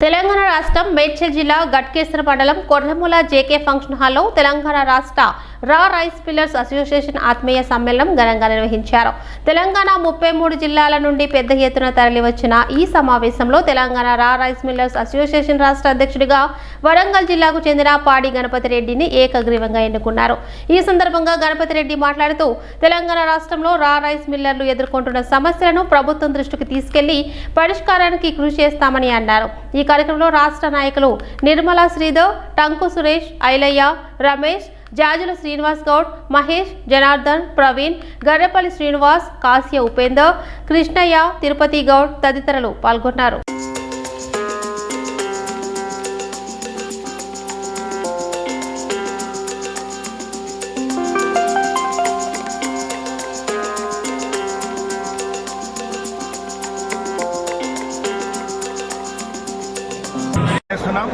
తెలంగాణ రాష్ట్రం మేడ్చల్ జిల్లా గట్కేశ్వర మండలం కొర్రముల జేకే ఫంక్షన్ హాల్లో తెలంగాణ రాష్ట్ర రా రైస్ మిల్లర్స్ అసోసియేషన్ ఆత్మీయ సమ్మేళనం ఘనంగా నిర్వహించారు. తెలంగాణ ముప్పై మూడు జిల్లాల నుండి పెద్ద ఎత్తున తరలివచ్చిన ఈ సమావేశంలో తెలంగాణ రా రైస్ మిల్లర్స్ అసోసియేషన్ రాష్ట్ర అధ్యక్షుడిగా వరంగల్ జిల్లాకు చెందిన పాడి గణపతి రెడ్డిని ఏకగ్రీవంగా ఎన్నుకున్నారు. ఈ సందర్భంగా గణపతి రెడ్డి మాట్లాడుతూ తెలంగాణ రాష్ట్రంలో రా రైస్ మిల్లర్లు ఎదుర్కొంటున్న సమస్యలను ప్రభుత్వం దృష్టికి తీసుకెళ్ళి పరిష్కారానికి కృషి చేస్తామని అన్నారు. ఈ కార్యక్రమంలో రాష్ట్ర నాయకులు నిర్మలా శ్రీధర్ టంకు సురేష్ ఐలయ్య రమేష్ జాజుల శ్రీనివాస్ గౌడ్ మహేష్ జనార్దన్ ప్రవీణ్ గర్రెపల్లి శ్రీనివాస్ కాశ్య ఉపేందర్ కృష్ణయ్య తిరుపతి గౌడ్ తదితరులు పాల్గొన్నారు. చేస్తున్నాం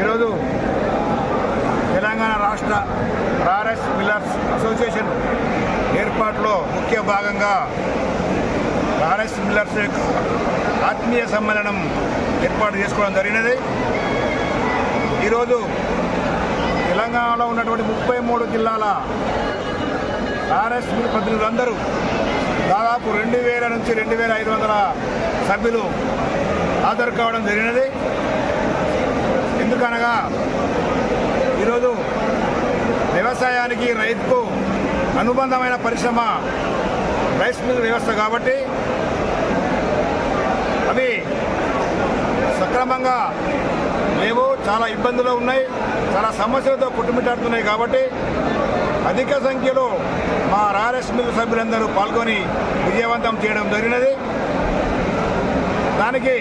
ఈరోజు తెలంగాణ మిల్లర్స్ అసోసియేషన్ ఏర్పాటులో ముఖ్య భాగంగా రారస్ మిల్లర్స్ యొక్క ఆత్మీయ సమ్మేళనం ఏర్పాటు చేసుకోవడం జరిగినది. ఈరోజు తెలంగాణలో ఉన్నటువంటి ముప్పై మూడు జిల్లాల ఆర్ఎస్ మిల్ ప్రతినిధులందరూ దాదాపు రెండు వేల నుంచి రెండు వేల ఐదు వందల సభ్యులు హాజరు కావడం జరిగినది. ఎందుకనగా ఈరోజు వ్యవసాయానికి రైతుకు అనుబంధమైన పరిశ్రమ రైస్ మిల్ వ్యవస్థ కాబట్టి అవి సక్రమంగా లేవు చాలా ఇబ్బందులు ఉన్నాయి చాలా సమస్యలతో కుటుంబిటాడుతున్నాయి కాబట్టి అధిక సంఖ్యలో మా రారెస్ మిల్ సభ్యులందరూ పాల్గొని విజయవంతం చేయడం జరిగినది. దానికి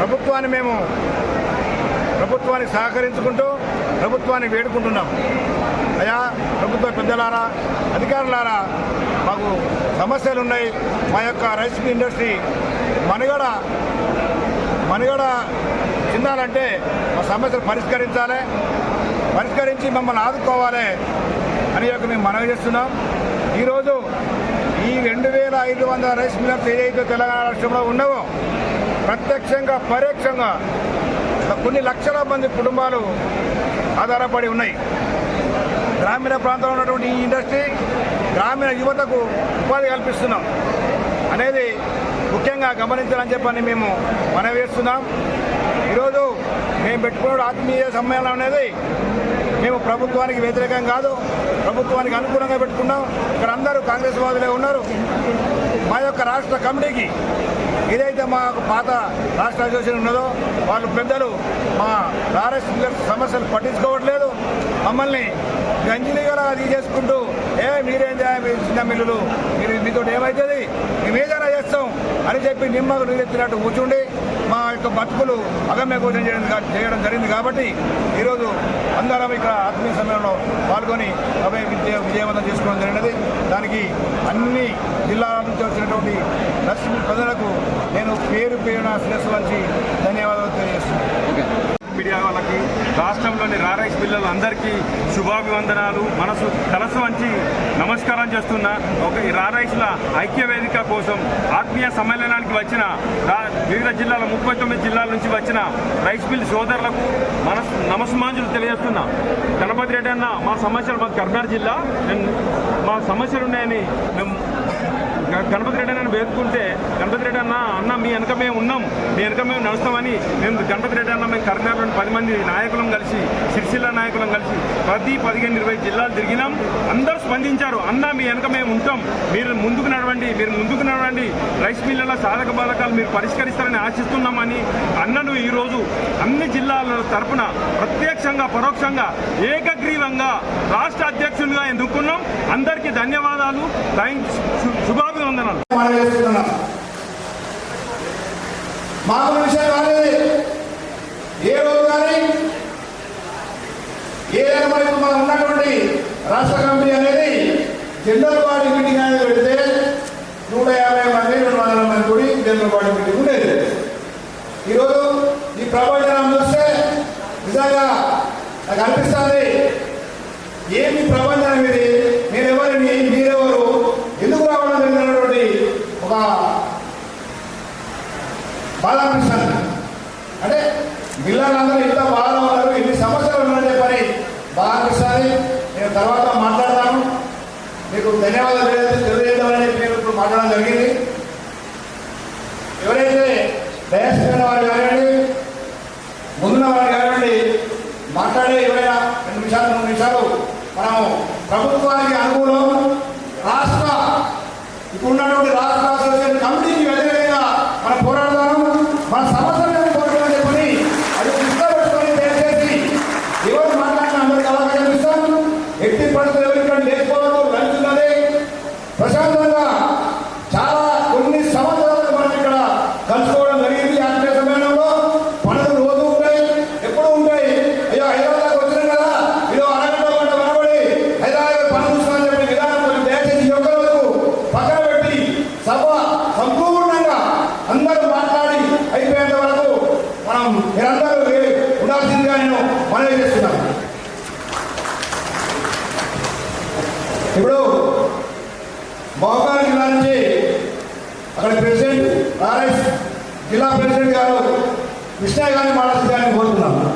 ప్రభుత్వాన్ని మేము ప్రభుత్వానికి సహకరించుకుంటూ ప్రభుత్వాన్ని వేడుకుంటున్నాం. అయా ప్రభుత్వ పెద్దలారా అధికారులారా మాకు సమస్యలు ఉన్నాయి మా యొక్క రైస్ ఇండస్ట్రీ మనుగడ మనుగడ చెందాలంటే మా సమస్యలు పరిష్కరించాలి. పరిష్కరించి మమ్మల్ని ఆదుకోవాలి అని యొక్క మేము మనవి చేస్తున్నాం. ఈరోజు ఈ రెండు వేల ఐదు వందల రైస్ మిల్లర్స్ ఏదైతే తెలంగాణ రాష్ట్రంలో ఉన్నావో ప్రత్యక్షంగా పరోక్షంగా కొన్ని లక్షల మంది కుటుంబాలు ఆధారపడి ఉన్నాయి. గ్రామీణ ప్రాంతంలో ఉన్నటువంటి ఈ ఇండస్ట్రీ గ్రామీణ యువతకు ఉపాధి కల్పిస్తున్నాం. అనేది ముఖ్యంగా గమనించాలని చెప్పని మేము మనవి చేస్తున్నాం. ఈరోజు మేము పెట్టుకున్న ఆత్మీయ సమ్మేళనం అనేది మేము ప్రభుత్వానికి వ్యతిరేకం కాదు. ప్రభుత్వానికి అనుకూలంగా పెట్టుకున్నాం. ఇక్కడ అందరూ కాంగ్రెస్ వాదులే ఉన్నారు. మా యొక్క రాష్ట్ర కమిటీకి ఏదైతే మా పాత రాష్ట్ర అసోసియేషన్ ఉన్నదో వాళ్ళు పెద్దలు మా ఆర్ఎస్ సమస్యలు పట్టించుకోవట్లేదు. మమ్మల్ని గంజిలీగా అది చేసుకుంటూ ఏ మీరేం మీరు చిన్న మిల్లులు మీరు మీతో ఏమవుతుంది మేము ఏదైనా చేస్తాం? అని చెప్పి నిమ్మకు నీరెత్తినట్టు కూర్చుండి మా యొక్క బతుకులు అగమ్య గోచరం చేయడం చేయడం జరిగింది కాబట్టి ఈరోజు అందరం ఇక్కడ ఆత్మీయ సమ్మేళనంలో పాల్గొని అభయ విజయ విజయవంతం చేసుకోవడం జరిగినది. దానికి అన్ని జిల్లాల నుంచి వచ్చినటువంటి నర్సింగ్ ప్రజలకు నేను పేరు పేరున శిరస్సు నుంచి ధన్యవాదాలు తెలియజేస్తున్నాను. మీడియా వాళ్ళకి రాష్ట్రంలోని రారైస్ పిల్లలు అందరికీ శుభాభివందనాలు మనసు కలసు వంచి నమస్కారం చేస్తున్నా ఒక ఈ రారైస్ల ఐక్య వేదిక కోసం ఆత్మీయ సమ్మేళనానికి వచ్చిన వివిధ జిల్లాల ముప్పై తొమ్మిది జిల్లాల నుంచి వచ్చిన రైస్ మిల్ సోదరులకు మనసు నమస్మాంజులు తెలియజేస్తున్నా. గణపతి రెడ్డి అన్న మా సమస్యలు మాది కర్నాటక జిల్లా మా సమస్యలు ఉన్నాయని మేము గణపతి రెడ్డి అన్న వేసుకుంటే గణపతి రెడ్డి అన్న అన్న మీ వెనక మేము ఉన్నాం మీ వెనక మేము నడుస్తామని మేము గణపతి రెడ్డి అన్న మేము కరీంనగర్లోని పది మంది నాయకులం కలిసి సిరిసిల్ల నాయకులం కలిసి ప్రతి పదిహేను ఇరవై జిల్లాలు తిరిగినాం. అందరూ స్పందించారు అన్న మీ వెనక మేము ఉంటాం. మీరు ముందుకు నడవండి మీరు ముందుకు నడవండి. రైస్ మిల్లల సాధక బాధకాలు మీరు పరిష్కరిస్తారని ఆశిస్తున్నామని అన్నను ఈరోజు అన్ని జిల్లాల తరపున ప్రత్యక్షంగా పరోక్షంగా ఏకగ్రీవంగా రాష్ట్ర అధ్యక్షులుగా ఎన్నుకున్నాం. అందరికీ ధన్యవాదాలు. థ్యాంక్స్ శుభాభి శుభాభివందనాలు మనవి చేస్తున్నాం విషయం కాదు ఏ రోజు కానీ ఏదైనా మరి మనం ఉన్నటువంటి రాష్ట్ర కమిటీ అనేది జనరల్ బాడీ మీటింగ్ అనేది పెడితే నూట యాభై మంది రెండు వందల మంది కూడా జనరల్ బాడీ మీటింగ్ ఉండేది. ఈరోజు ఈ ప్రవచనం చూస్తే నిజంగా నాకు అనిపిస్తుంది ఏమి ప్రపంచం బాలకృష్ణ అంటే మిల్లలందరూ ఇంత బాధలో ఉన్నారు ఎన్ని సమస్యలు ఉన్నాయంటే పని. బాలకృష్ణని నేను తర్వాత మాట్లాడతాను. మీకు ధన్యవాదాలు ఏదైతే తెలియజేద్దామని నేను ఇప్పుడు మాట్లాడడం జరిగింది. ఎవరైతే దయచేసిన వారు కానివ్వండి ముందున్న వారు కానివ్వండి మాట్లాడే ఎవరైనా రెండు నిమిషాలు మూడు నిమిషాలు మనము ప్రభుత్వానికి అనుకూలం రాష్ట్ర ఇప్పుడున్నటువంటి రాష్ట్ర Este paso నుంచి అక్కడ ప్రెసిడెంట్ ఆర్ఎస్ జిల్లా ప్రెసిడెంట్ గారు కృష్ణ గారిని మాట్లాడాలని కోరుతున్నాను